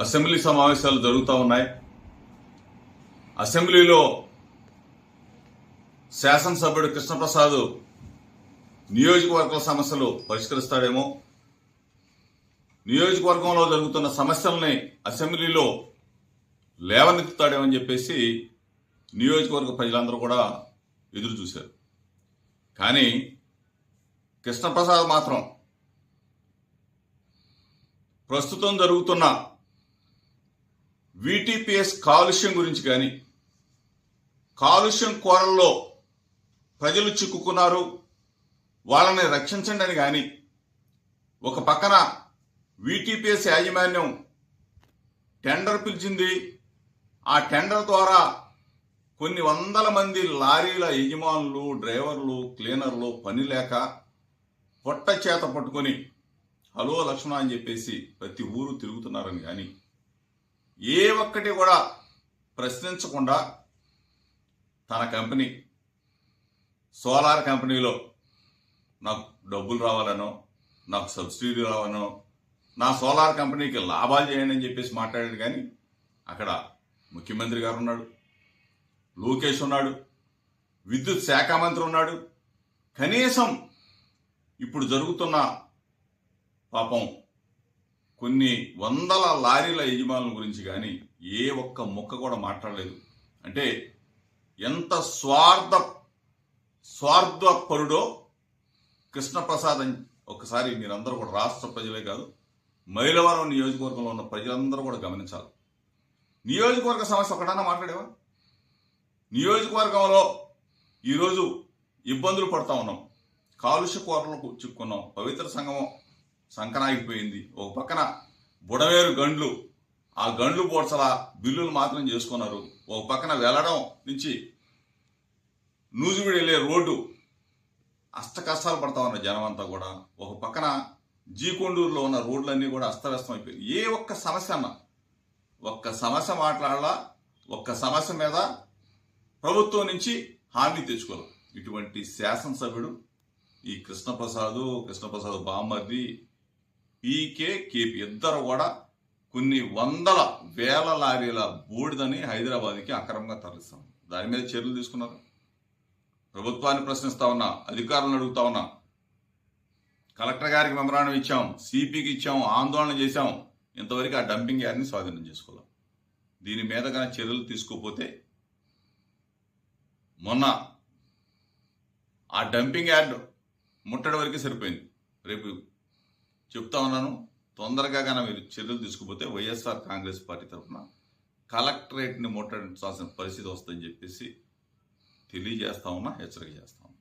Assembly సమావేశాలు జరుగుతూ ఉన్నాయి. అసెంబ్లీలో శాసనసభ్యుడు కృష్ణప్రసాద్ నియోజకవర్గ సమస్యలు పరిష్కరిస్తాడేమో. నియోజకవర్గంలో జరుగుతున్న సమస్యల్ని అసెంబ్లీలో లేవనెత్తుతాడేమని చెప్పేసి నియోజకవర్గ ప్రజలందరూ కూడా ఎదురు చూశారు. కానీ కృష్ణప్రసాద్ మాత్రం ప్రస్తుతం జరుగుతున్న వీటీపీఎస్ కాలుష్యం గురించి కానీ కాలుష్యం కోరల్లో ప్రజలు చిక్కుకున్నారు. వాళ్ళని రక్షించండి అని కానీ ఒక పక్కన వీటీపీఎస్ యాజమాన్యం టెండర్ పిలిచింది. ఆ టెండర్ ద్వారా కొన్ని వందల మంది లారీల యజమానులు డ్రైవర్లు క్లీనర్లు పని లేక పొట్ట చేత పట్టుకొని హలో లక్ష్మణ అని చెప్పేసి ప్రతి ఊరు తిరుగుతున్నారని కానీ ఏ ఒక్కటి కూడా ప్రశ్నించకుండా తన కంపెనీ సోలార్ కంపెనీలో నాకు డబ్బులు రావాలనో నాకు సబ్సిడీ రావాలనో నా సోలార్ కంపెనీకి లాభాలు చేయండి అని చెప్పేసి మాట్లాడాడు. కానీ అక్కడ ముఖ్యమంత్రి గారు ఉన్నాడు లోకేష్ ఉన్నాడు విద్యుత్ శాఖ మంత్రి ఉన్నాడు. కనీసం ఇప్పుడు జరుగుతున్న పాపం కొన్ని వందల లారీల యజమానుల గురించి కానీ ఏ ఒక్క ముక్క కూడా మాట్లాడలేదు. అంటే ఎంత స్వార్థ స్వార్థపరుడో కృష్ణప్రసాద్ అని ఒకసారి మీరందరూ కూడా రాష్ట్ర ప్రజలే కాదు మైలవరం నియోజకవర్గంలో ఉన్న ప్రజలందరూ కూడా గమనించాలి. నియోజకవర్గ సమస్య ఒకటన్నా మాట్లాడేవా? నియోజకవర్గంలో ఈరోజు ఇబ్బందులు పడతా ఉన్నాం. కాలుష్య కోరలకు చిక్కున్నాం. పవిత్ర సంగమం సంకనాగిపోయింది. ఒక పక్కన బుడవేరు గండ్లు. ఆ గండ్లు పోడ్చల బిల్లులు మాత్రం చేసుకున్నారు. ఒక పక్కన వెళ్ళడం నుంచి నూజివీడు వెళ్ళే రోడ్డు. అష్ట కష్టాలు పడతా ఉన్నారు జనం అంతా కూడా. ఒక పక్కన జీకొండూరులో ఉన్న రోడ్లన్నీ కూడా అస్తవ్యస్తం అయిపోయాయి ఏ ఒక్క సమస్య అన్న ఒక్క సమస్య మాట్లాడాలా ఒక్క సమస్య మీద ప్రభుత్వం నుంచి హామీ తెచ్చుకోవాలి. ఇటువంటి శాసనసభ్యుడు ఈ కృష్ణప్రసాద్ కృష్ణప్రసాద్ బామ్మర్ది పీకే కేపీ ఇద్దరు కూడా కొన్ని వందల వేల లారీల బూడిదని హైదరాబాద్కి అక్రమంగా తరలిస్తాం దాని మీద చర్యలు తీసుకున్నారు. ప్రభుత్వాన్ని ప్రశ్నిస్తా ఉన్నా అధికారులను అడుగుతా ఉన్నా కలెక్టర్ గారికి మెమరాండం ఇచ్చాం సిపికి ఇచ్చాం ఆందోళన చేశాం. ఇంతవరకు ఆ డంపింగ్ యార్డ్ని స్వాధీనం చేసుకోలేం దీని మీద కానీ చర్యలు తీసుకోకపోతే మొన్న ఆ డంపింగ్ యార్డ్ ముట్టడి వరకే సరిపోయింది. రేపు చెప్తా ఉన్నాను. తొందరగా కానీ మీరు చర్యలు తీసుకుపోతే వైఎస్ఆర్ కాంగ్రెస్ పార్టీ తరఫున కలెక్టరేట్ని ముట్టడించాల్సిన పరిస్థితి వస్తుందని చెప్పేసి తెలియజేస్తా ఉన్నా హెచ్చరిక చేస్తా ఉన్నా.